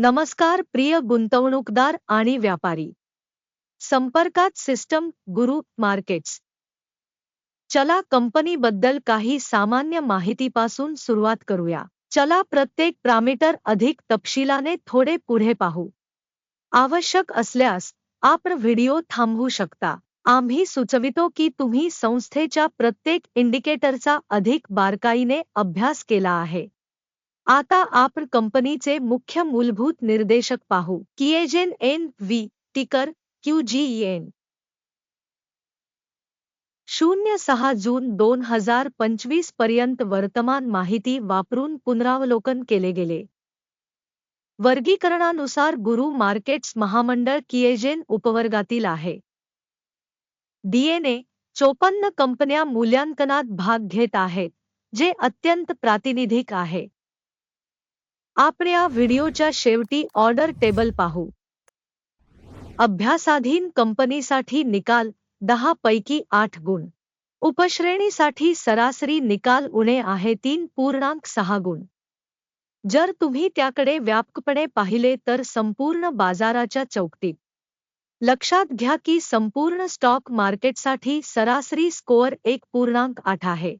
नमस्कार प्रिय गुंतवणूकदार आणि व्यापारी. संपर्कात सिस्टम गुरु मार्केट्स. चला कंपनीबद्दल काही सामान्य माहितीपासून सुरुवात करूया. चला प्रत्येक प्रामीटर अधिक तपशिलाने थोडे पुढे पाहू. आवश्यक असल्यास आपण व्हिडिओ थांबवू शकता. आम्ही सुचवितो की तुम्ही संस्थेच्या प्रत्येक इंडिकेटरचा अधिक बारकाईने अभ्यास केला आहे. आता आपण कंपनीचे मुख्य मूलभूत निर्देशक पाहू. किएजेन एन व्ही टिकर क्यूजीएन. शून्य सहा जून दोन हजार पंचवीसपर्यंत वर्तमान माहिती वापरून पुनरावलोकन केले गेले. वर्गीकरणानुसार गुरु मार्केट्स महामंडळ किएजेन उपवर्गातील आहे. डीएनए चोपन्न कंपन्या मूल्यांकनात भाग घेत आहेत जे अत्यंत प्रातिनिधिक आहे. आपण या व्हिडिओच्या शेवटी ऑर्डर टेबल पाहू. अभ्यासाधीन कंपनीसाठी निकाल दहा पैकी आठ गुण. उपश्रेणीसाठी सरासरी निकाल उणे आहे तीन पूर्णांक सहा गुण. जर तुम्ही त्याकडे व्यापकपणे पाहिले तर संपूर्ण बाजाराच्या चौकटीत लक्षात घ्या की संपूर्ण स्टॉक मार्केटसाठी सरासरी स्कोअर एक पूर्णांक आठ आहे.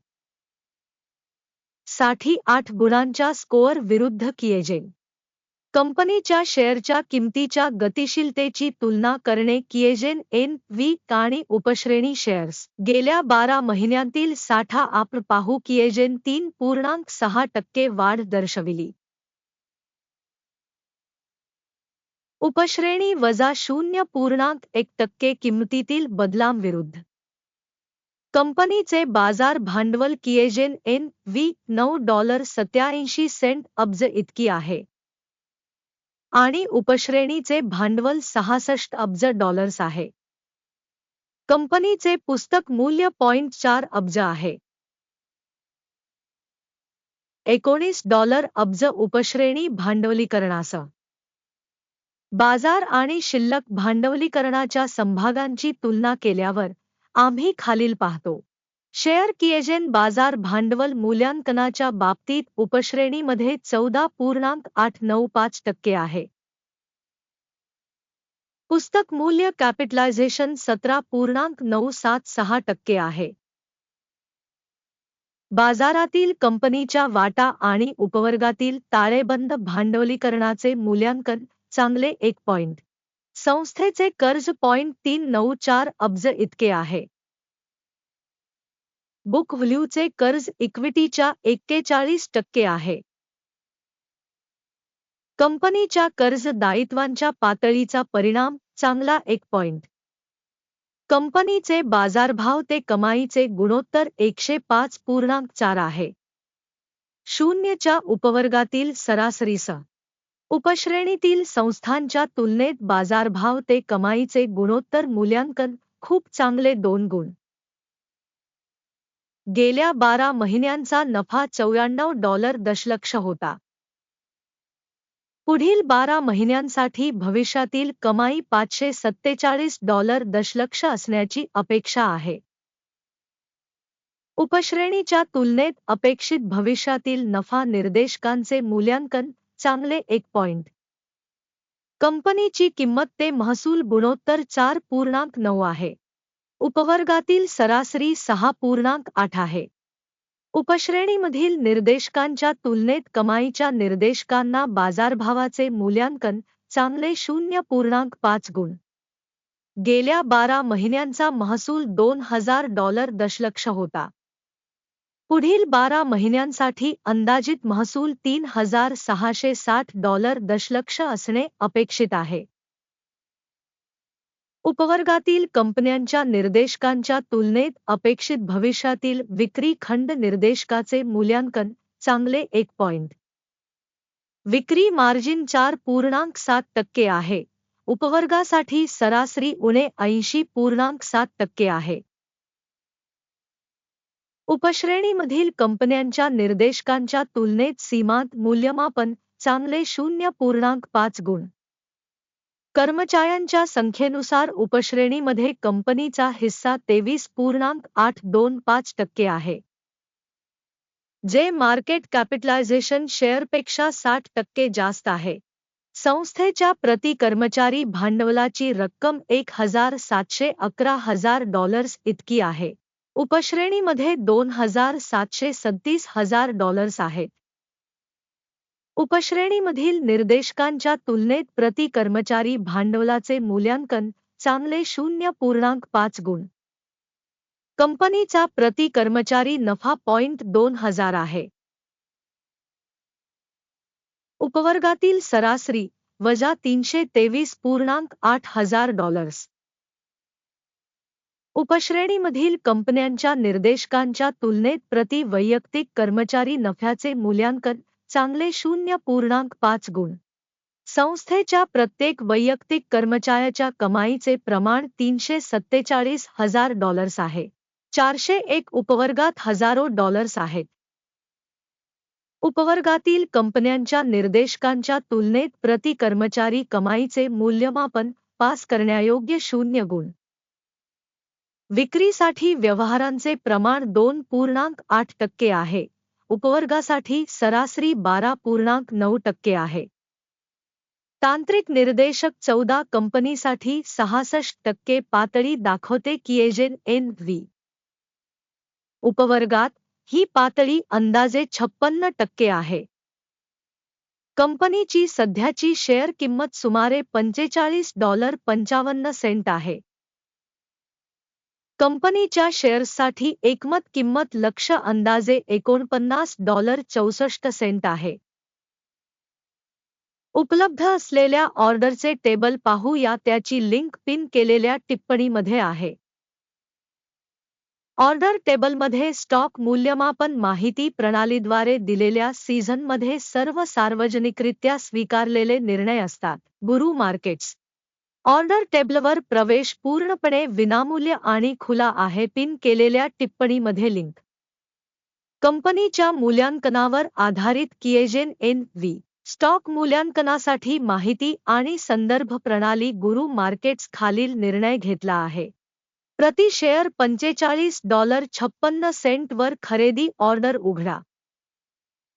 साठी आठ गुणांच्या स्कोअर विरुद्ध किएजेन कंपनीच्या शेअरच्या किमतीच्या गतिशीलतेची तुलना करणे किएजेन एन व्ही आणि उपश्रेणी शेअर्स. गेल्या बारा महिन्यांतील साठा आपण पाहू किएजेन तीन पूर्णांक सहा टक्के वाढ दर्शविली. उपश्रेणी वजा शून्य पूर्णांक एक टक्के किंमतीतील बदलांविरुद्ध. कंपनीचे बाजार भांडवल किएजेन एन व्ही नऊ डॉलर सत्याऐंशी सेंट अब्ज इतकी आहे. आणि उपश्रेणीचे भांडवल सहासष्ट अब्ज डॉलर्स आहे. कंपनीचे पुस्तक मूल्य पॉइंट चार अब्ज आहे. एकोणीस डॉलर अब्ज उपश्रेणी भांडवलीकरणासह. बाजार आणि शिल्लक भांडवलीकरणाच्या संभागांची तुलना केल्यावर आम्ही खालील पाहतो. शेअर किएजेन बाजार भांडवल मूल्यांकनाच्या बाबतीत उपश्रेणीमध्ये चौदा पूर्णांक आठ नऊ पाच टक्के आहे. पुस्तक मूल्य कॅपिटलायझेशन सतरा पूर्णांक नऊ सात सहा टक्के आहे. बाजारातील कंपनीच्या वाटा आणि उपवर्गातील ताळेबंद भांडवलीकरणाचे मूल्यांकन चांगले एक पॉइंट. संस्थेचे कर्ज पॉइंट तीन नऊ चार अब्ज इतके आहे. बुक व्हॅल्यूचे कर्ज इक्विटीच्या एक्केचाळीस टक्के आहे. कंपनीच्या कर्ज दायित्वांच्या पातळीचा परिणाम चांगला एक पॉइंट. कंपनीचे बाजारभाव ते कमाईचे गुणोत्तर एकशे पाच पूर्णांक चार आहे. शून्यच्या उपवर्गातील सरासरीसह उपश्रेणीतील संस्थांच्या तुलनेत बाजारभाव ते कमाईचे गुणोत्तर मूल्यांकन खूप चांगले दोन गुण. गेल्या बारा महिन्यांचा नफा चौऱ्याण्णव डॉलर दशलक्ष होता. पुढील बारा महिन्यांसाठी भविष्यातील कमाई पाचशे सत्तेचाळीस डॉलर दशलक्ष असण्याची अपेक्षा आहे. उपश्रेणीच्या तुलनेत अपेक्षित भविष्यातील नफा निर्देशकांचे मूल्यांकन चांगले एक पॉइंट कंपनीची किंमत ते महसूल गुणोत्तर चार पूर्णांक नऊ आहे. उपवर्गातील सरासरी सहा पूर्णांक आठ आहे. उपश्रेणीमधील निर्देशकांच्या तुलनेत कमाईच्या निर्देशकांना बाजारभावाचे मूल्यांकन चांगले शून्य पूर्णांक पाच गुण. गेल्या बारा महिन्यांचा महसूल दोन हजार डॉलर दशलक्ष होता. पुढील बारा महिन्यांसाठी अंदाजित महसूल तीन हजार सहाशे साठ डॉलर दशलक्ष असणे अपेक्षित आहे. उपवर्गातील कंपन्यांच्या निर्देशकांच्या तुलनेत अपेक्षित भविष्यातील विक्री खंड निर्देशकाचे मूल्यांकन चांगले एक पॉइंट. विक्री मार्जिन चार पूर्णांक सात टक्के आहे. उपवर्गासाठी सरासरी उणे ऐंशी पूर्णांक सात टक्के आहे. उपश्रेणीमधील कंपन्यांच्या निर्देशकांच्या तुलनेत सीमांत मूल्यमापन चांगले शून्य पूर्णांक पाच गुण. कर्मचाऱ्यांच्या संख्येनुसार उपश्रेणीमध्ये कंपनीचा हिस्सा तेवीस पूर्णांक आठ दोन पाच टक्के आहे. जे मार्केट कॅपिटलायझेशन शेअरपेक्षा साठ टक्के जास्त आहे. संस्थेच्या प्रति कर्मचारी भांडवलाची रक्कम एक हजार सातशे अकरा हजार डॉलर्स इतकी आहे. उपश्रेणीमध्ये दोन हजार सातशे सत्तीस हजार डॉलर्स आहेत. उपश्रेणीमधील निर्देशकांच्या तुलनेत प्रति कर्मचारी भांडवलाचे मूल्यांकन चांगले शून्य पूर्णांक पाच गुण. कंपनीचा प्रति कर्मचारी नफा पॉइंट दोन हजार आहे. उपवर्गातील सरासरी वजा तीनशे तेवीस पूर्णांक आठ हजार डॉलर्स. उपश्रेणीमधील कंपन्यांच्या निर्देशकांच्या तुलनेत प्रति वैयक्तिक कर्मचारी नफ्याचे मूल्यांकन चांगले शून्य पूर्णांक पाच गुण. संस्थेच्या प्रत्येक वैयक्तिक कर्मचाऱ्याच्या कमाईचे प्रमाण तीनशे सत्तेचाळीस हजार डॉलर्स आहे. चारशे एक उपवर्गात हजारो डॉलर्स आहेत. उपवर्गातील कंपन्यांच्या निर्देशकांच्या तुलनेत प्रति कर्मचारी कमाईचे मूल्यमापन पास करण्यायोग्य शून्य गुण. विक्रीसाठी व्यवहारांचे प्रमाण दोन पूर्णांक आठ टक्के आहे. उपवर्गासाठी सरासरी बारा पूर्णांक नऊ टक्के आहे. तांत्रिक निर्देशक चौदा कंपनीसाठी सहासष्ट टक्के पातळी दाखवते किएजेन एन व्ही. उपवर्गात ही पातळी अंदाजे छप्पन्न टक्के आहे. कंपनीची सध्याची शेअर किंमत सुमारे पंचेचाळीस डॉलर पंचावन्न सेंट आहे. कंपनीच्या शेअर्ससाठी एकमत किंमत लक्ष अंदाजे एकोणपन्नास डॉलर चौसष्ट सेंट आहे. उपलब्ध असलेल्या ऑर्डरचे टेबल पाहू या त्याची लिंक पिन केलेल्या टिप्पणीमध्ये आहे. ऑर्डर टेबलमध्ये स्टॉक मूल्यमापन माहिती प्रणालीद्वारे दिलेल्या सीझनमध्ये सर्व सार्वजनिकरित्या स्वीकारलेले निर्णय असतात. गुरु मार्केट्स ऑर्डर टेबलवर प्रवेश पूर्णपणे विनामूल्य आणि खुला आहे. पिन केलेल्या टिप्पणीमध्ये लिंक कंपनीच्या मूल्यांकनावर आधारित किएजेन एन व्ही स्टॉक मूल्यांकनासाठी माहिती आणि संदर्भ प्रणाली गुरु मार्केट्स खालील निर्णय घेतला आहे. प्रति शेअर पंचेचाळीस डॉलर छप्पन्न सेंटवर खरेदी ऑर्डर उघडा.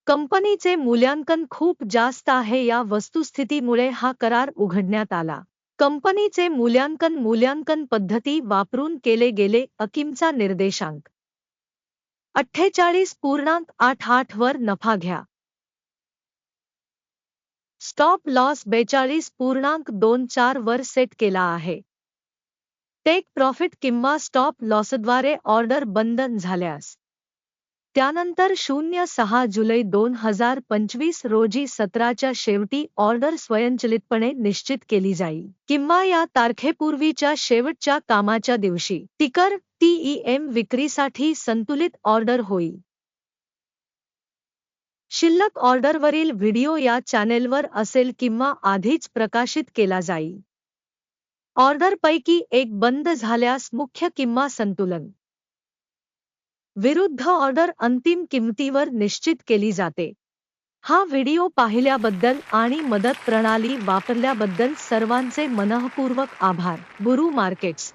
कंपनीचे मूल्यांकन खूप जास्त आहे. या वस्तुस्थितीमुळे हा करार उघडण्यात आला. कंपनीचे मूल्यांकन मूल्यांकन पद्धती वापरून केले गेले अकिमचा निर्देशांक. अठ्ठेचाळीस पूर्णांक आठ आठ वर नफा घ्या. स्टॉप लॉस बेचाळीस पूर्णांक दोन चार वर सेट केला आहे. टेक प्रॉफिट किंवा स्टॉप लॉसद्वारे ऑर्डर बंधन झाल्यास त्यानंतर शून्य सहा जुलै दोन हजार पंचवीस रोजी सत्राच्या शेवटी ऑर्डर स्वयंचलितपणे निश्चित केली जाईल. किंवा या तारखेपूर्वीच्या शेवटच्या कामाच्या दिवशी तिकर टीईएम विक्रीसाठी संतुलित ऑर्डर होईल. शिल्लक ऑर्डरवरील व्हिडिओ या चॅनेलवर असेल किंवा आधीच प्रकाशित केला जाईल. ऑर्डरपैकी एक बंद झाल्यास मुख्य किंवा संतुलन. विरुद्ध ऑर्डर अंतिम किंमतीवर निश्चित केली जाते. हा व्हिडिओ पाहिल्याबद्दल आणि मदत प्रणाली वापरल्याबद्दल सर्वांचे मनःपूर्वक आभार. गुरु मार्केट्स.